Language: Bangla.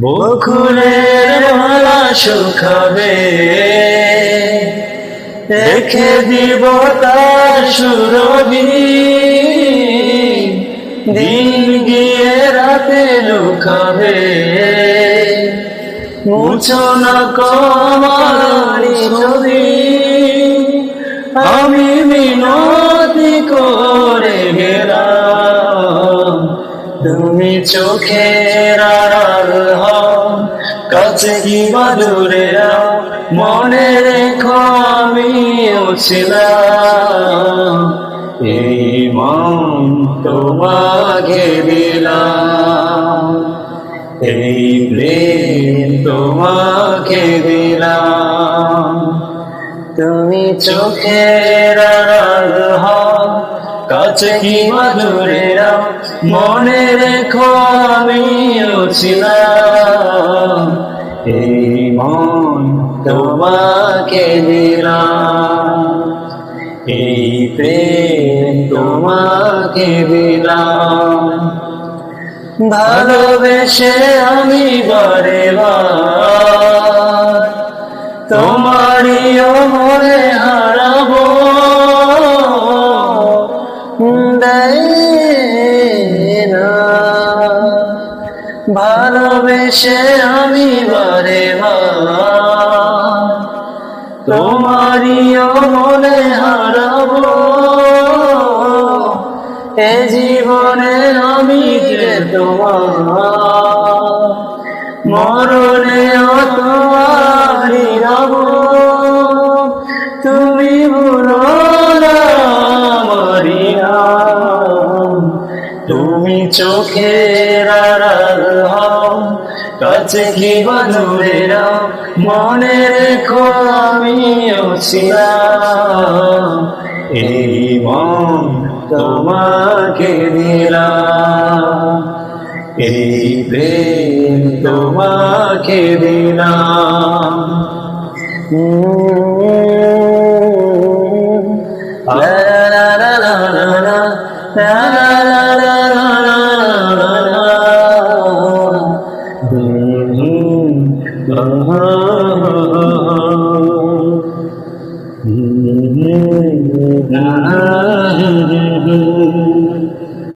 বকুলের মালা শুকাবে রেখে দিব তার সুরভি। দিন গিয়ে রাতে লুকাবে মুছো না কমারি ছবি। আমি মিনতি করে তুমি চোখের কাছে কি দূরে যাও মনে রেখো আমিও ছিলাম এই তোমাকে দিলাম। এই প্রেম তোমাকে দিলাম। তুমি চোখের কাছে কি যাও মনে রেখো আমিও ছিলাম এই মন তোমাকে দিলাম। এই প্রেম তোমাকে দিলাম। ভালোবেসে আমি বারে ভালোবেসে আমি বারে তোমারিও মনে হারাবো। এ জীবনে আমি যে তোমার? মরণে তোমারি রব। তুমি বলো তুমি চোখের কাছে কি দূরে মনে রেখো আমিও এই মন তোমাকে দিলাম এই প্রেম তোমাকে দিলাম। Ah,